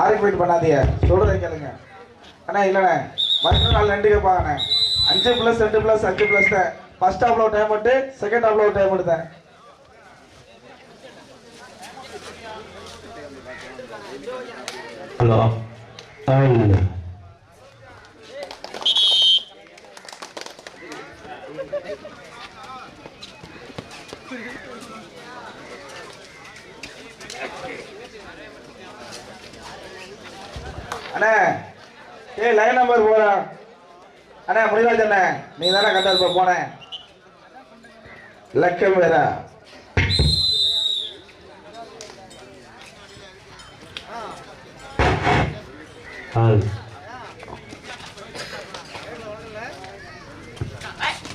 Argument பண்ணாதீங்க. சொல்றதை கேளுங்க. அண்ணா இல்லைண்ணே. மறுபடியும் நாள் ரெண்டு கேட்பாங்கண்ணே அஞ்சு ப்ளஸ் ரெண்டு ப்ளஸ் அஞ்சு ப்ளஸ் தான். ஃபர்ஸ்ட் ஹாஃப்ல ஒரு டைம் விட்டு செகண்ட் ஹாஃப்ல ஒரு டைம் மட்டும் ஹலோ. அண்ணே முடிவாச்சு அண்ணே நீ தானே கரெக்டாக இருப்ப போனேன் லக்கம் வேற.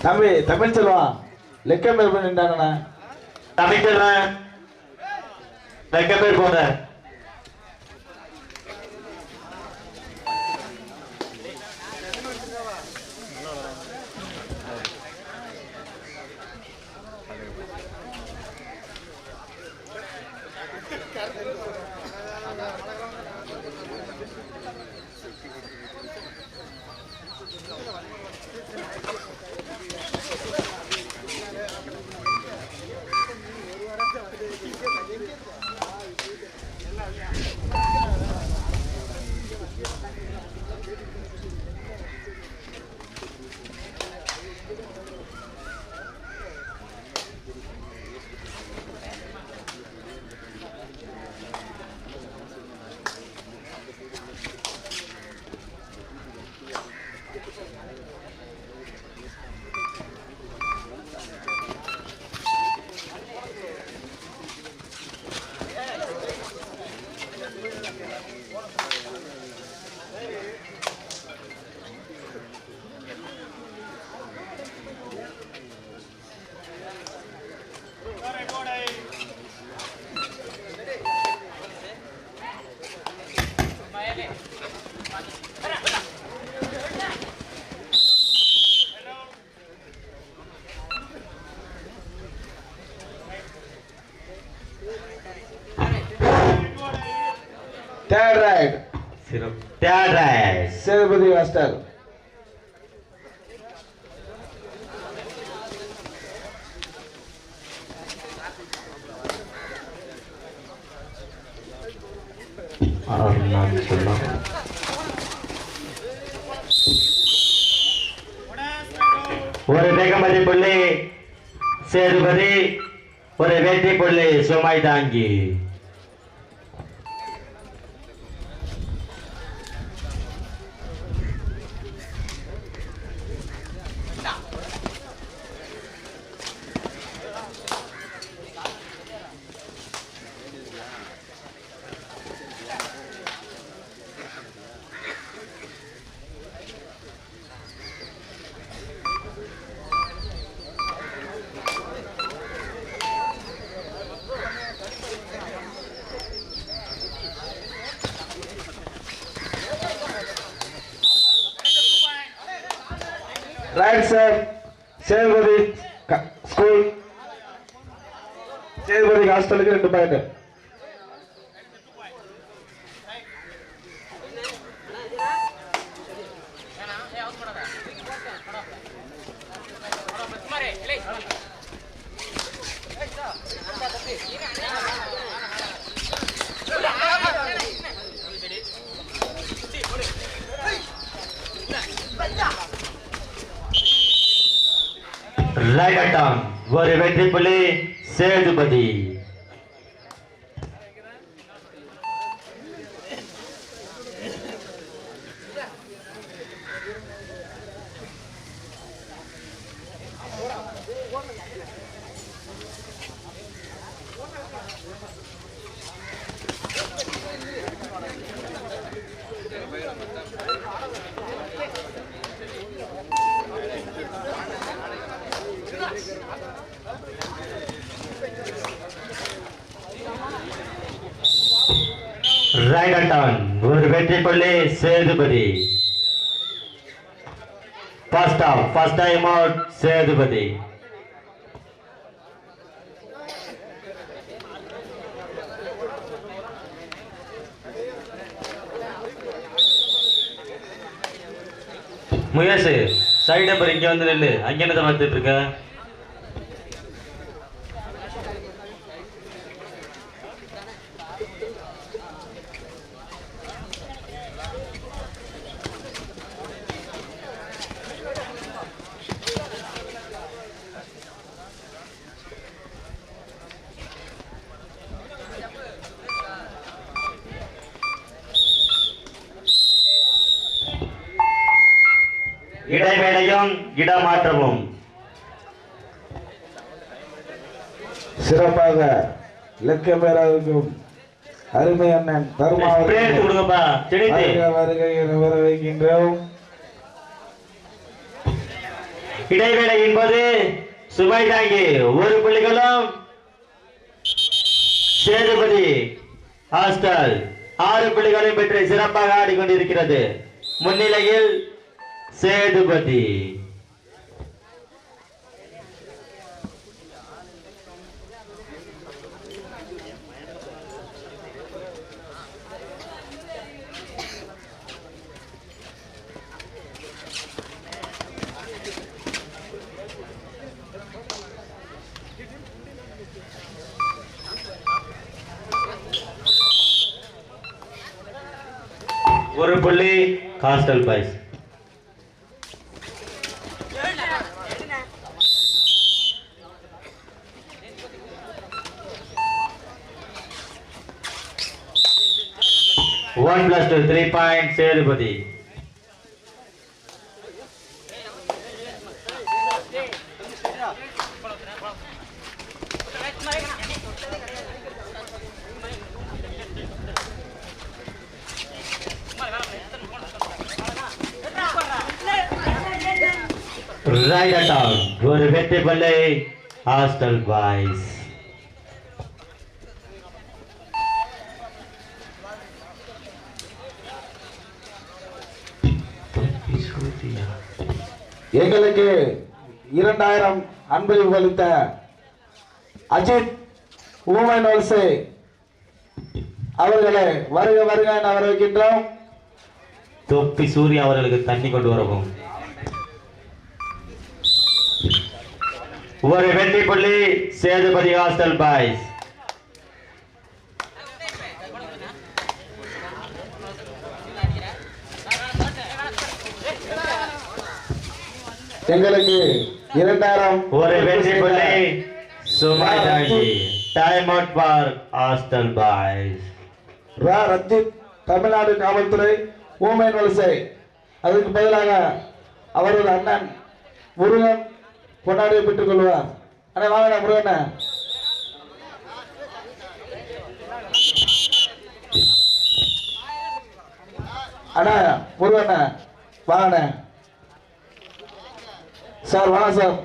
தம்பி தமிழ் செல்வம் லெக்கம் பேர் பண்ணிட்டாங்கண்ணே தமிழ்ச்செல்வன் வெக்க பேர் போங்க third right third Sethupathi master ஒரு வேகமதி புள்ளி சேதுபதி ஒரு வெற்றி புள்ளி சுமை தாங்கி right sir Sethupathi school Sethupathi ஹாஸ்டலுக்கு ரெண்டு பாயிண்ட் ரைகட்டம் ஒரு வெற்றி புள்ளி சேதுபதி. வீரன் ஒரு வெற்றி கொள்ளி Sethupathi. First half first time out Sethupathi. முயேஷ் side அப்புறம் இங்கே வந்து நில்லு. அங்கே என்ன பார்த்துட்டு இருக்கேன் இடைவேளையும் இடமாற்றமும் சிறப்பாக இலக்கியமேராவுக்கும் அருமை அண்ணன் தர்மா ஸ்ப்ரே எடுத்து கொடுங்கப்பா திணித்து வருக வருகை என வரவேற்கின்றோம். இடைவேளை என்பது சுமை தாங்கி ஒரு புள்ளிகளும் சேதுபதி ஹாஸ்டல் ஆறு புள்ளிகளையும் பெற்று சிறப்பாக ஆடிக்கொண்டிருக்கிறது. முன்னிலையில் சேதுபதி ஒரு புள்ளி hostel boys one plus two three point Sethupathi right out ஒரு வெற்றி பல்லை ஹாஸ்டல் பாய்ஸ் எங்களுக்கு இரண்டாயிரம் அன்பை அளித்த அஜித் உமன் வலசை அவர்களை வருக வருக என வரவேற்கின்றோம். தொப்பி சூர்யா அவர்களுக்கு தண்ணி கொண்டு வரவும். ஒரு வெற்றி புள்ளி சேதுபதி ஹாஸ்டல் பாய்ஸ். எங்களுக்கு இரண்டாயிரம் ஒரு வெற்றி புள்ளி சுமை தாங்கி time out for hostel boys ரா ரஞ்சித் தமிழ்நாடு காவல்துறை ஊமையன் வலசை அதுக்கு பதிலாக அவரது அண்ணன் முருகன் கொண்டாடியை பெற்றுக் கொள்வார். அண்ணே வாங்கண்ணே முருகண்ணே அண்ணா. முருகண்ணே வாங்கண்ணே சார் வாங்க சார்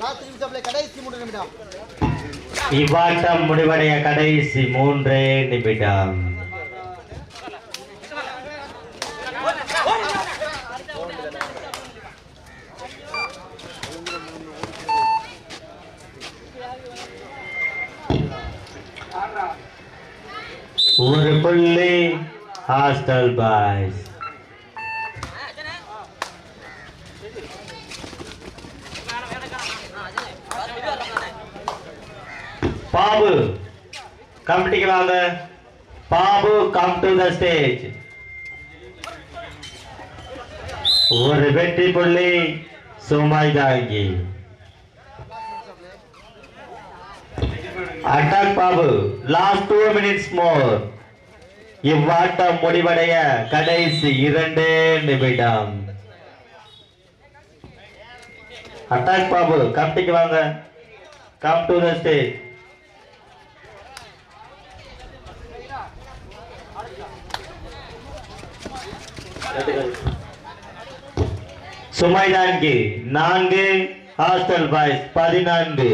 ராத்திரி நிமிஷம் கடைசி மூணு நிமிடம் இவ்வாட்டம் முடிவடைய கடைசி மூன்றே நிமிடம். ஒரு புள்ளி ஹாஸ்டல் பாய்ஸ் பாபு கமிட்டிக்கு வாங்க Babu come to the stage ஒரு வெற்றி புள்ளி சுமாய் தாங்கி. Attack Babu. Last two minutes more இவ்வாட்டம் முடிவடைய கடைசி இரண்டு நிமிடம். அட்டாக் பாபு. கமிட்டிக்கு வாங்க கம் டு த ஸ்டேஜ் சுமை நான்கு நான்கு ஹாஸ்டல் பாய்ஸ் பதினான்கு.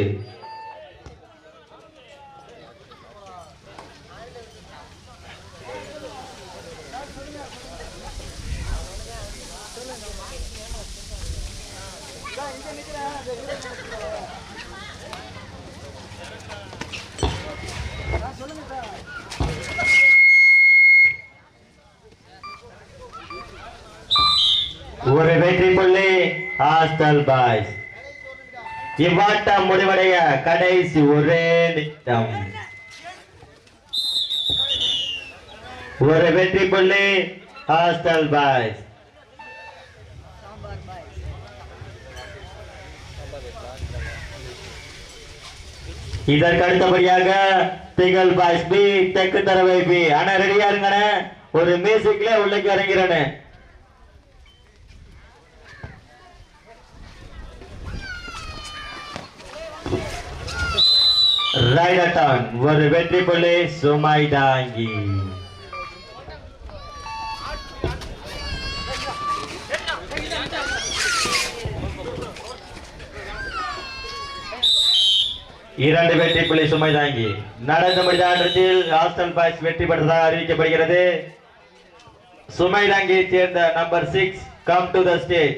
ஒரு வெற்றி புள்ளி ஹாஸ்டல் பாய்ஸ். இவ்வாட்டம் முடிவடைய கடைசி ஒரே நிமிடம். ஒரு வெற்றி புள்ளி ஹாஸ்டல் பாய்ஸ். இதற்கு அடுத்தபடியாக திகழ் பாய்ஸ் பி தெற்கு தரவை பி. அண்ணா ரெடியா இருங்கண்ணே. ஒரு மியூசிக்ல உள்ளக்கு இறங்கிறேன்னு ரைடட்டான் ஒரு வெற்றி புள்ளி சுமை தாங்கி இரண்டு வெற்றி புள்ளி சுமை தாங்கி. நடந்த முடிந்த ஹாஸ்டல் பாய்ஸ் வெற்றி பெற்றதாக அறிவிக்கப்படுகிறது. சுமை தாங்கியை சேர்ந்த number six come to the stage